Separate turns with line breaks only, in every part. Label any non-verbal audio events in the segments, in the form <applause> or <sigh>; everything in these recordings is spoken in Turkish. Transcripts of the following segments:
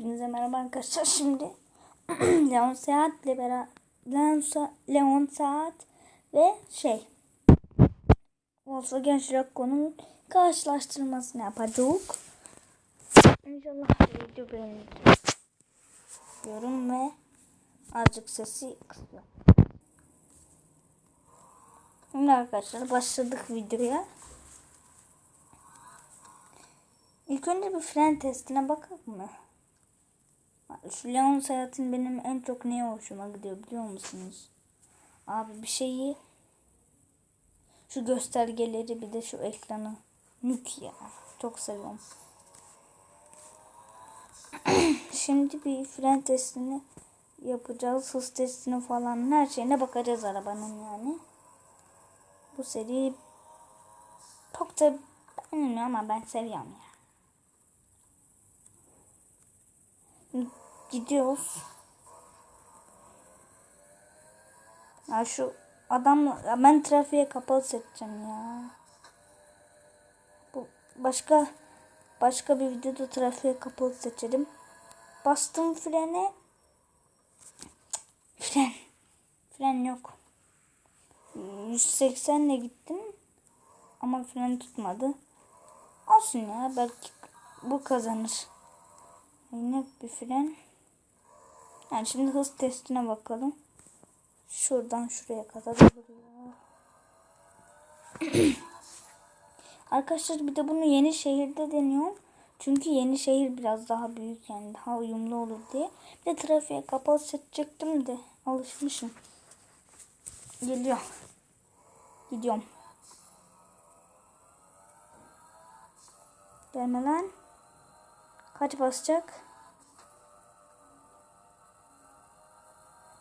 Hepinize merhaba arkadaşlar. Şimdi <clears throat> Leon Saat'le beraber Leon, Sa Leon Saat ve şey Volkswagen Scirocco'nun karşılaştırmasını yapacağız. İnşallah video beğenir diyorum ve azıcık sesi kısıyorum. Şimdi arkadaşlar başladık videoya. İlk önce bir fren testine bakalım mı? Şu Leon Sayat'ın benim en çok neye hoşuma gidiyor biliyor musunuz? Abi bir şeyi şu göstergeleri bir de şu ekranı mük ya. Çok seviyorum. <clears throat> Şimdi bir fren testini yapacağız. Hız testini falan her şeyine bakacağız arabanın yani. Bu seri çok da beğenmiyorum ama ben seviyorum ya. Gidiyoruz. Ya şu adam ben trafiğe kapalı seçeceğim ya. Bu başka başka bir videoda trafiğe kapalı seçerim. Bastım frene. Fren. Fren yok. 180 ile gittim. Ama fren tutmadı. Olsun ya belki bu kazanır. Yine bir fren. Yani şimdi hız testine bakalım. Şuradan şuraya kadar oluyor. <clears throat> Arkadaşlar bir de bunu yeni şehirde deniyorum. Çünkü yeni şehir biraz daha büyük yani daha uyumlu olur diye. Bir de trafiğe kapalı seçecektim de alışmışım. Geliyor. Gidiyorum. Gelme lan. Kaç basacak?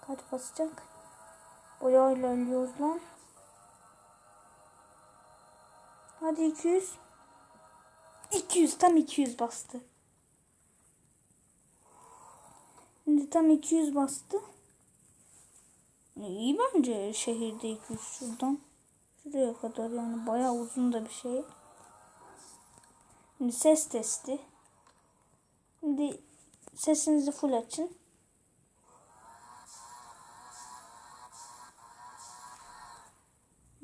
Kaç basacak? Boyayla ölüyoruz lan. Hadi 200. 200 tam 200 bastı. Şimdi tam 200 bastı. İyi bence şehirde 200 şuradan. Şuraya kadar yani bayağı uzun da bir şey. Şimdi ses testi. Şimdi sesinizi full açın.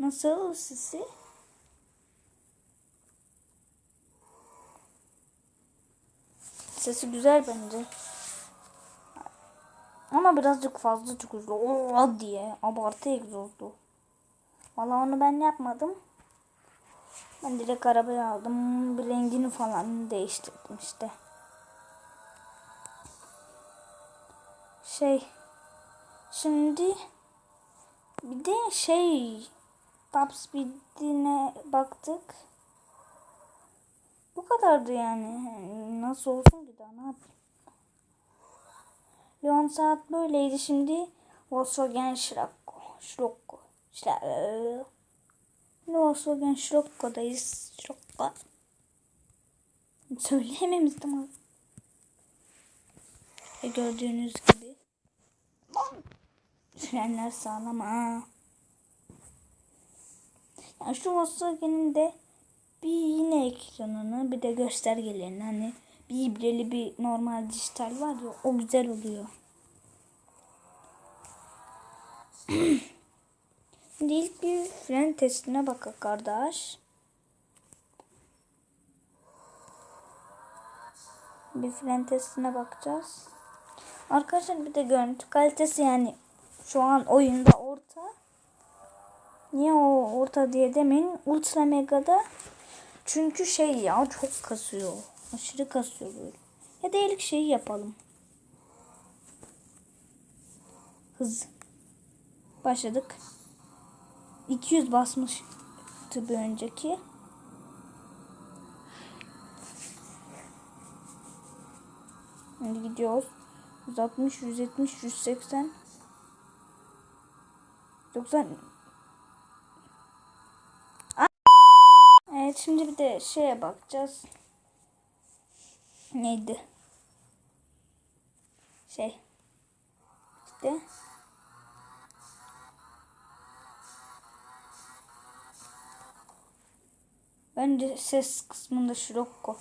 Nasıl sesi? Sesi güzel bence. Ama birazcık fazla hızlı. Oo diye abartı egzozlu. Valla onu ben yapmadım. Ben direkt arabayı aldım. Bir rengini falan değiştirdim işte. Şey. Şimdi bir de şey top speed'ine baktık. Bu kadardı yani. Nasıl olsun ki daha ne yapayım. Leon saat böyleydi şimdi. Volkswagen Scirocco. Scirocco. Scirocco. Volkswagen Scirocco'dayız. Scirocco. Söyleyememiştim abi. Ve gördüğünüz gibi. Frenler sağlam ha. Yani şu Volkswagen'in de bir yine ekranını bir de göstergelerini hani bir ibreli bir normal dijital var ya o güzel oluyor. <clears throat> Şimdi ilk bir fren testine bak kardeş. Bir fren testine bakacağız. Arkadaşlar bir de görüntü kalitesi yani şu an oyunda. Niye o orta diye demeyin. Ultra Mega'da çünkü şey ya çok kasıyor. Aşırı kasıyor böyle. Ya da ilk şeyi yapalım. Hız. Başladık. 200 basmıştı bir önceki. Şimdi gidiyoruz. 160, 170, 180 90 Evet şimdi bir de şeye bakacağız. Neydi? Şey. İşte. Bence ses kısmında Scirocco.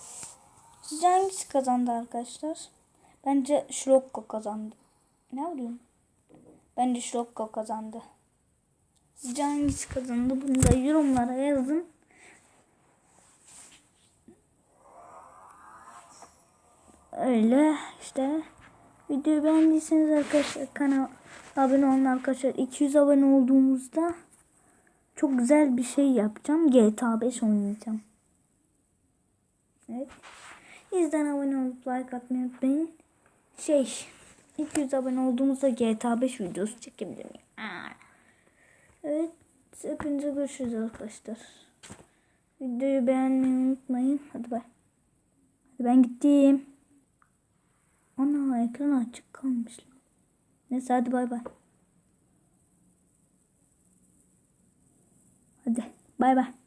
Sizce hangisi kazandı arkadaşlar? Bence Schrocco kazandı. Ne oluyor? Bence Schrocco kazandı. Sizce hangisi kazandı? Bunu da yorumlara yazın. Öyle işte. Videoyu beğendiyseniz arkadaşlar kanala abone olun arkadaşlar. 200 abone olduğumuzda çok güzel bir şey yapacağım. GTA 5 oynayacağım. Evet. İzden abone olup like atmayı unutmayın. Şey 200 abone olduğumuzda GTA 5 videosu çekebilirim. Aa. Evet. Hepinize görüşürüz arkadaşlar. Videoyu beğenmeyi unutmayın. Hadi bay. Hadi ben gittim. Ana ekran açık kalmış. Neyse hadi bay bay. Hadi bay bay.